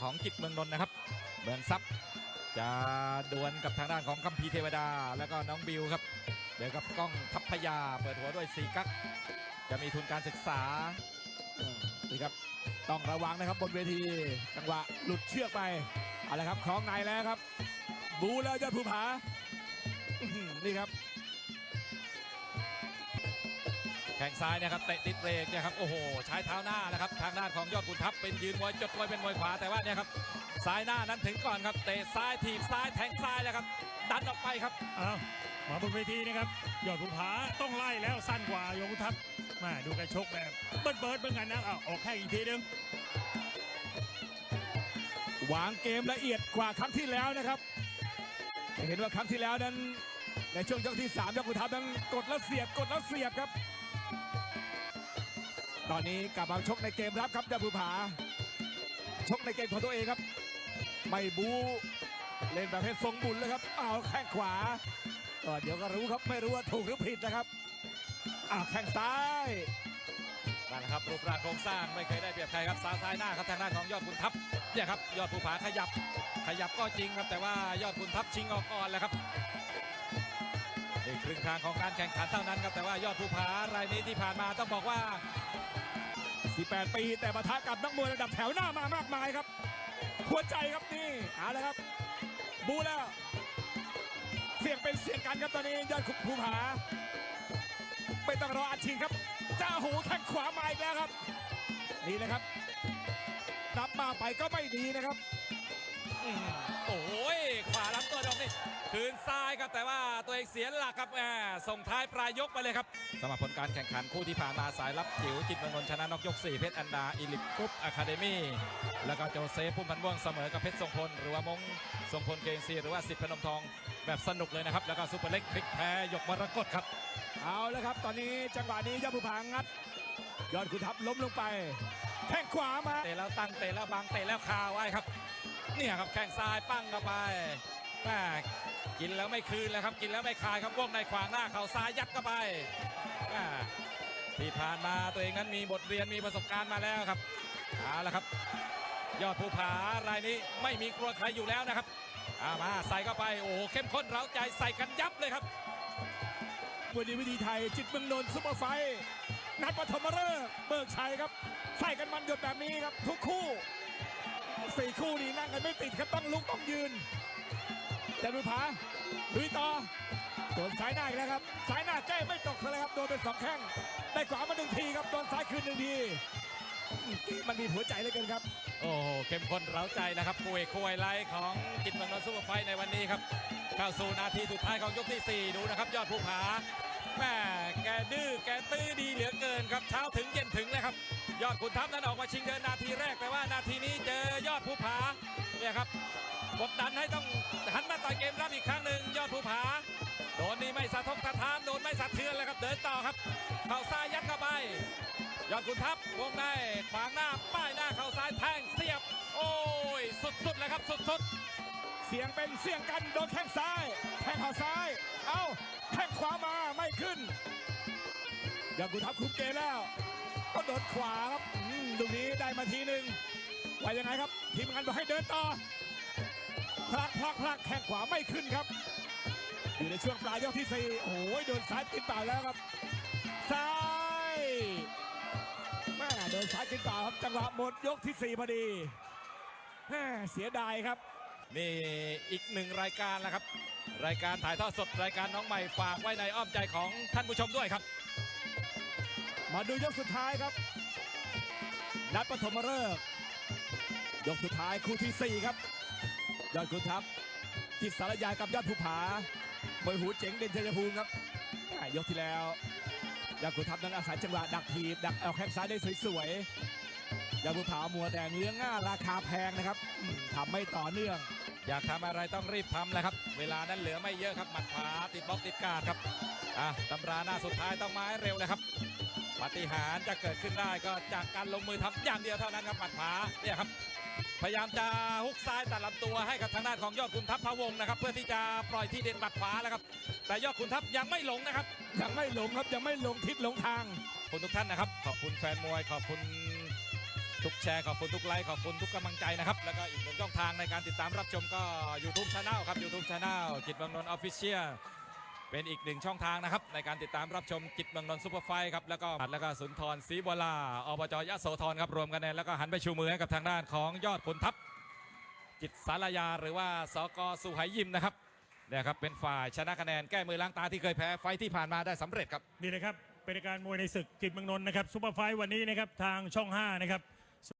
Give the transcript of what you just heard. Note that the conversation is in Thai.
ของจิตเมืองนนท์นะครับ เมืองซับจะดวลกับทางด้านของกัมพีเทวดา แล้วก็น้องบิวครับ เดี๋ยวกับกล้องทัพพยาเปิดหัวด้วยสีกักจะมีทุนการศึกษานี่ครับต้องระวังนะครับบนเวทีจังหวะหลุดเชือกไปเอาละครับคล้องในแล้วครับ บูแล้วยอดภูผาอื้อหือนี่ครับ แข้งซ้ายเนะครับเตะติดเบรกเนี่ยครับโอ้โหใช้เท้าหน้านะครับทางด้านของยอดขุนทัพเป็นยืนมวยจดมวยเป็นมวยขวาแต่ว่าเนี่ยครับซ้ายหน้านั้นถึงก่อนครับเตะซ้ายถีบซ้ายแทงซ้ายแล้วครับดันออกไปครับอ้าวมาบนเวทีนะครับยอดภูผาต้องไล่แล้วสั้นกว่าโยมทัพมาดูการชกแบบเบิร์ดเบิร์ดเหมือนกันนะอ้าวออกแข้งอีกทีนึงวางเกมละเอียดกว่าครั้งที่แล้วนะครับจะเห็นว่าครั้งที่แล้วนั้นในช่วงยกที่3ยกขุนทัพนั้นกดแล้วเสียบกดแล้วเสียบครับ ตอนนี้กลับมาชกในเกมรับครับยอดภูผา ชกในเกมของตัวเองครับ ไม่บูเล่นแบบเพชรทรงบุญเลยครับอ้าวแข้งขวาก็เดี๋ยวก็รู้ครับไม่รู้ว่าถูกหรือผิดนะครับอ้าวแข้งซ้ายนั่นแหละครับรูปร่างโครงสร้างไม่เคยได้เปรียบใครครับซ้ายซ้ายหน้าครับทางด้านของยอดขุนทัพเนี่ยครับยอดภูผาขยับ ขยับก็จริงครับแต่ว่ายอดขุนทัพชิงออกก่อนแล้วครับ นี่ครึ่งทางของการแข่งขันเท่านั้นครับแต่ว่ายอดภูผารายนี้ที่ผ่านมาต้องบอกว่า 18 ปีแต่ปะทะกับนักมวยระดับแถวหน้ามามากมายครับ หัวใจครับนี่เอาละครับ บูแล้วเสียงเป็นเสียงกันครับตอนนี้ยอดภูผาไม่ต้องรออัดฉีดครับจ้าหูแข้งขวามาอีกแล้วครับนี่นะครับนับมาไปก็ไม่ดีนะครับอโอ้ยขวาล้ำตัว คืนซ้ายครับแต่ว่าตัวเองเสียหลักครับแหมส่งท้ายปลายยกไปเลยครับสำหรับผลการแข่งขันคู่ที่ผ่านมาสายรับจิ๋วจิตเมืองนนท์ชนะนอกยก 4 เพชรอันดาอิลิปกรุ๊ปอะคาเดมี่แล้วก็โจเซฟพุ่มพันธ์ม่วงเสมอกับเพชรทรงพล หรือว่ามงทรงพลเกงซีหรือว่าสิทธิ์พนมทองแบบสนุกเลยนะครับ แล้วก็ซุปเปอร์เล็กพลิกแพ้หยกมรกตครับ เอาแล้วครับ ตอนนี้จังหวะนี้ยอดภูผางัด ยอดขุนทัพล้มลงไปแข้งขวามาเตะแล้วตั้งเตะแล้วบังเตะแล้วคาไว้ครับ เนี่ยครับแข้งซ้ายปั้งเข้าไป แม่กินแล้วไม่คืนแล้วครับ กินแล้วไม่คายครับวงในขวางหน้าเข่าซ้ายยัดเข้าไปที่ผ่านมาตัวเองนั้นมีบทเรียนมีประสบการณ์มาแล้วครับเอาละครับ ยอดภูผารายนี้ไม่มีกลัวใครอยู่แล้วนะครับอามาใส่เข้าไปโอ้โหเข้มข้นเร้าใจใส่กันยับเลยครับวันนี้วิธีไทยจิตเมืองนนท์ซุปเปอร์ไฟนัดปฐมฤกษ์เบิกชัยครับใส่กันมันหยดแบบนี้ครับ ทุกคู่สี่คู่นี้นั่งกันไม่ติดครับต้องลุกต้องยืน จนุผาลุยต่อโดนสายหน้าอีกแล้วครับ สายหน้าแก้ไม่ตกเลยครับโดนเป็นสองแข้งได้ขวามาหนึ่งทีครับโดนซ้ายคืนหนึ่งทีมันมีหัวใจเลยกันครับ โอ้โหเข้มข้นเร้าใจนะครับคุยคุยไลท์ของจิตเมืองนนท์ซุปเปอร์ไฟในวันนี้ครับเข้าสู่นาทีสุดท้ายของยกที่ 4 ดูนะครับ ยอดภูผาแม่แกดื้อแกตื้อดีเหลือเกินครับเช้าถึงเย็นถึงเลยครับ ยอดขุนทัพนั้นออกมาชิงเดินนาทีแรกแต่ว่านาทีนี้เจอยอดภูผา เนี่ยครับกดดันให้ต้องหันมาต่อยเกมรับอีกครั้งหนึ่งยอดภูผา โดนนี่ไม่สะทกสะท้านโดนไม่สะเทือนเลยครับ เดินต่อครับ เข่าซ้ายยัดเข้าไป ยอดขุนทัพวงในขวางหน้าป้ายหน้าเข่าซ้ายแทงเสียบ โอ้ยสุดๆเลยครับสุดเสียงเป็นเสียงกันโดนแข้งซ้ายแข้งเข่าซ้าย เอ้าแข้งขวามาไม่ขึ้น ยอดขุนทัพคุมเกมแล้ว ก็โดนขวาครับอืมตรงนี้ได้มาทีหนึ่ง ว่ายังไงครับ ทีมงานบอกให้เดินต่อพลักพลักพลักแข้งขวาไม่ขึ้นครับ อยู่ในช่วงปลายยกที่สี่โอ้ยโดนซ้ายกินเปล่าแล้วครับซ้ายแม่โดนซ้ายกินเปล่าครับจังหวะหมดยกที่สี่พอดีแม่เสียดายครับๆนี่อีกหนึ่งรายการแล้วครับ รายการถ่ายทอดสดรายการน้องใหม่ฝากไว้ในอ้อมใจของท่านผู้ชมด้วยครับ มาดูยกสุดท้ายครับนัดปฐมฤกษ์ ยกสุดท้ายคู่ที่ 4 ครับ ยอดขุนทัพจิตสารยากับยอดภูผามวยหูเจ๋งเด่นชัยภูมิครับยกที่แล้วยอดขุนทัพนั้นอาศัยจังหวะดักทีบดักเอาแข้งซ้ายได้สวยๆยอดภูผามัวแต่เนื้อง่าราคาแพงนะครับทำไม่ต่อเนื่อง อยากทำอะไรต้องรีบทำเลยครับ เวลานั้นเหลือไม่เยอะครับหมัดขวาติดบล็อกติดการดครับอะตำราหน้าสุดท้ายต้องมาให้เร็วเลยครับปาฏิหารจะเกิดขึ้นได้ก็จากการลงมือทำอย่างเดียวเท่านั้นครับหมัดขวาเนี่ยครับ พยายามจะฮุกซ้ายตัดลำตัวให้กับทางด้านของยอดขุนทัพพะวงศ์นะครับ เพื่อที่จะปล่อยที่เด่นหมัดขวาแล้วครับ แต่ยอดขุนทัพยังไม่หลงนะครับ ยังไม่หลงครับยังไม่หลงทิศหลงทางขอบคุณทุกท่านนะครับ ขอบคุณแฟนมวยขอบคุณทุกแชร์ขอบคุณทุกไลค์ขอบคุณทุกกำลังใจนะครับ แล้วก็อีกหนึ่งช่องทางในการติดตามรับชมก็ YouTube Channel ครับ YouTube Channel จิตเมืองนนท์ออฟฟิเชียล เป็นอีกหนึ่งช่องทางนะครับ ในการติดตามรับชมจิตเมืองนนท์ซูเปอร์ไฟท์ครับ แล้วก็แล้วก็สุนทรศรีบัวลาอบจยะโสธรครับรวมกันแล้วก็หันไปชูมือให้กับทางด้านของยอดขุนทัพจิตสารยาหรือว่าสกสุไหยิมนะครับเนี่ยครับเป็นฝ่ายชนะคะแนนแก้มือล้างตาที่เคยแพ้ไฟที่ผ่านมาได้สำเร็จครับนี่นะครับเป็นการมวยในศึกจิตเมืองนนท์นะครับซูเปอร์ไฟท์วันนี้นะครับทางช่อง5นะครับ